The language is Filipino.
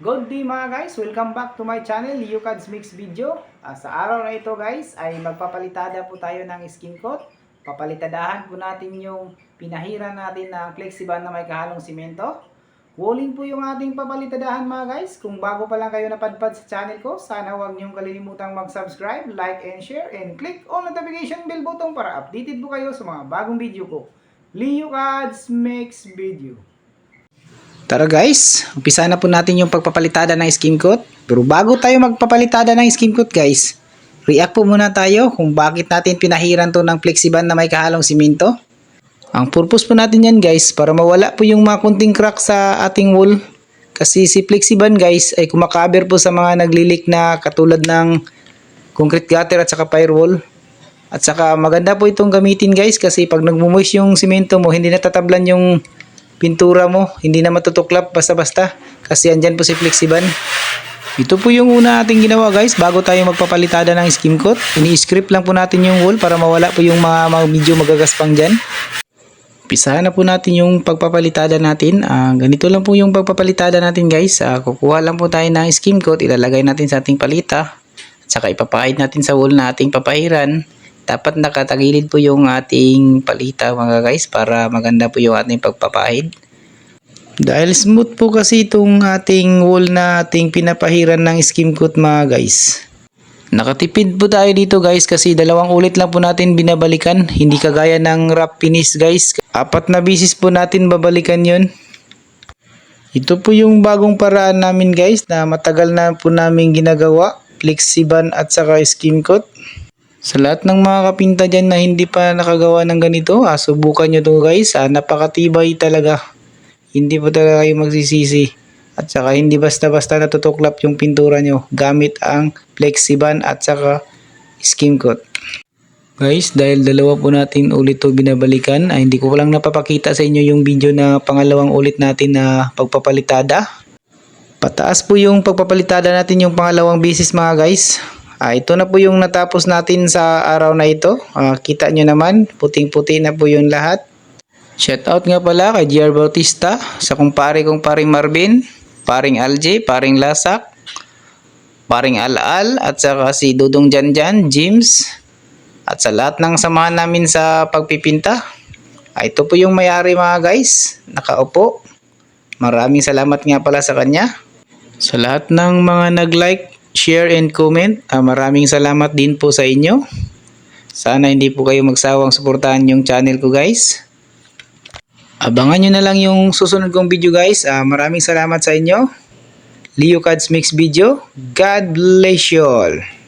Good day mga guys! Welcome back to my channel, Yukads Mix Video. Ah, sa araw na ito guys, ay magpapalitada po tayo ng skin coat. Papalitadahan po natin yung pinahira natin ng flexiban na may kahalong simento. Walling po yung ating papalitadahan mga guys. Kung bago pa lang kayo napadpad sa channel ko, sana huwag niyong kalilimutang mag-subscribe, like and share, and click on notification bell button para updated po kayo sa mga bagong video ko. Leo Cards Mix Video. Tara guys, umpisa na po natin yung pagpapalitada ng skin coat. Pero bago tayo magpapalitada ng skin coat guys, react po muna tayo kung bakit natin pinahiran to ng flexiban na may kahalong simento. Ang purpose po natin yan guys, para mawala po yung mga kunting crack sa ating wall. Kasi si flexiban guys ay kumakaber po sa mga naglilik na katulad ng concrete gutter at saka firewall. At saka maganda po itong gamitin guys kasi pag nagmumoist yung simento mo, hindi natatablan yung pintura mo, hindi na matutuklap basta-basta kasi andyan po si Flexiban. Ito po yung una nating ginawa guys bago tayo magpapalitada ng skim coat. Ini-script lang po natin yung wall para mawala po yung mga, mga medyo magagaspang dyan. Pisahan na po natin yung pagpapalitada natin. Ah, ganito lang po yung pagpapalitada natin guys. Ah, kukuha lang po tayo ng skim coat, ilalagay natin sa ating palita. At saka ipapahid natin sa wall na ating papahiran dapat nakatagilid po yung ating palita mga guys para maganda po yung ating pagpapahid. Dahil smooth po kasi itong ating wall na ating pinapahiran ng skim coat mga guys. Nakatipid po tayo dito guys kasi dalawang ulit lang po natin binabalikan. Hindi kagaya ng wrap finish guys. Apat na bisis po natin babalikan yon. Ito po yung bagong paraan namin guys na matagal na po namin ginagawa. Flexiban at saka skim coat. Sa lahat ng mga kapinta dyan na hindi pa nakagawa ng ganito, ah, subukan nyo to guys. Ah, napakatibay talaga. Hindi po talaga kayo magsisisi. At saka hindi basta-basta natutuklap yung pintura nyo gamit ang Flexiban at saka skim coat. Guys, dahil dalawa po natin ulit to binabalikan, ay hindi ko lang napapakita sa inyo yung video na pangalawang ulit natin na pagpapalitada. Pataas po yung pagpapalitada natin yung pangalawang bisis mga guys. Ah, ito na po yung natapos natin sa araw na ito. Ah, kita nyo naman, puting-puti na po yung lahat. Shout out nga pala kay GR Bautista, sa kumpare kong paring Marvin, paring Alje, paring Lasak, paring Al-Al, at saka si Dudong Janjan, James, at sa lahat ng samahan namin sa pagpipinta. Ah, ito po yung may-ari mga guys, nakaupo. Maraming salamat nga pala sa kanya. Sa lahat ng mga nag-like, share and comment, ah, maraming salamat din po sa inyo. Sana hindi po kayo magsawang suportahan yung channel ko guys. Abangan nyo na lang yung susunod kong video guys. Ah, maraming salamat sa inyo. Leo Cards Mix Video. God bless you all.